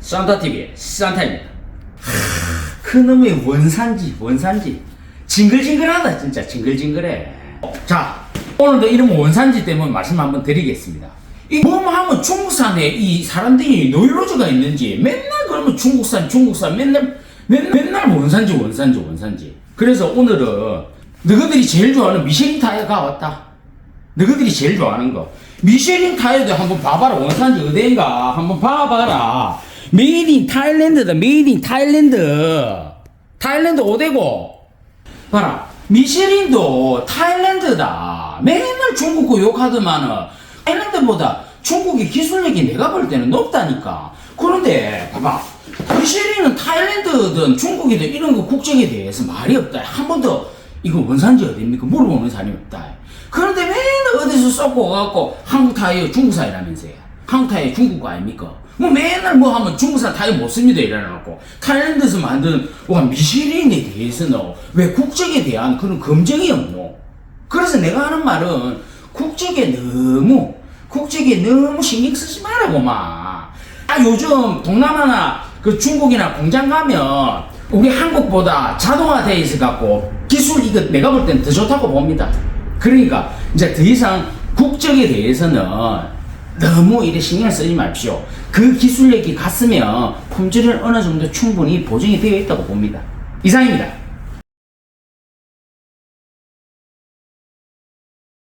산타TV의 산타입니다. 그놈의 원산지, 원산지. 징글징글하다, 진짜. 징글징글해. 자, 오늘도 이런 원산지 때문에 말씀 한번 드리겠습니다. 이 뭐하면 중국산에 이 사람들이 노이로즈가 있는지 맨날 그러면 중국산, 중국산 맨날, 맨날, 맨날 원산지, 원산지, 원산지. 그래서 오늘은 너희들이 제일 좋아하는 미쉐린 타이어가 왔다. 너희들이 제일 좋아하는 거. 미쉐린 타이어도 한번 봐봐라. 원산지 어디인가 한번 봐봐라. 메이드 인 타일랜드다. 메이드 인 타일랜드. 타일랜드 어디고? 봐라. 미쉐린도 타일랜드다. 맨날 중국 거 욕하더만은 타일랜드보다 중국의 기술력이 내가 볼 때는 높다니까. 그런데 봐봐. 미쉐린은 타일랜드든 중국이든 이런 거 국적에 대해서 말이 없다. 한 번도 이거 원산지 어디입니까? 물어보는 사람이 없다. 그런데 맨날 어디서 썩고 와갖고 한국 타이어 중국산이라면서요. 한국 타이어 중국 거 아닙니까? 뭐 맨날 뭐 하면 중국산 타이어 못 씁니다 이래놓고 타일랜드에서 만든 와 미쉐린에 대해서는 왜 국적에 대한 그런 검증이 없노? 그래서 내가 하는 말은 국적에 너무 국적에 너무 신경 쓰지 말라고 막. 아 요즘 동남아나 그 중국이나 공장 가면 우리 한국보다 자동화돼 있어 갖고 기술 이거 내가 볼 땐 더 좋다고 봅니다. 그러니까 이제 더 이상 국적에 대해서는 너무 이래 신경 쓰지 마십시오. 그 기술력이 갔으면 품질은 어느 정도 충분히 보증이 되어 있다고 봅니다. 이상입니다.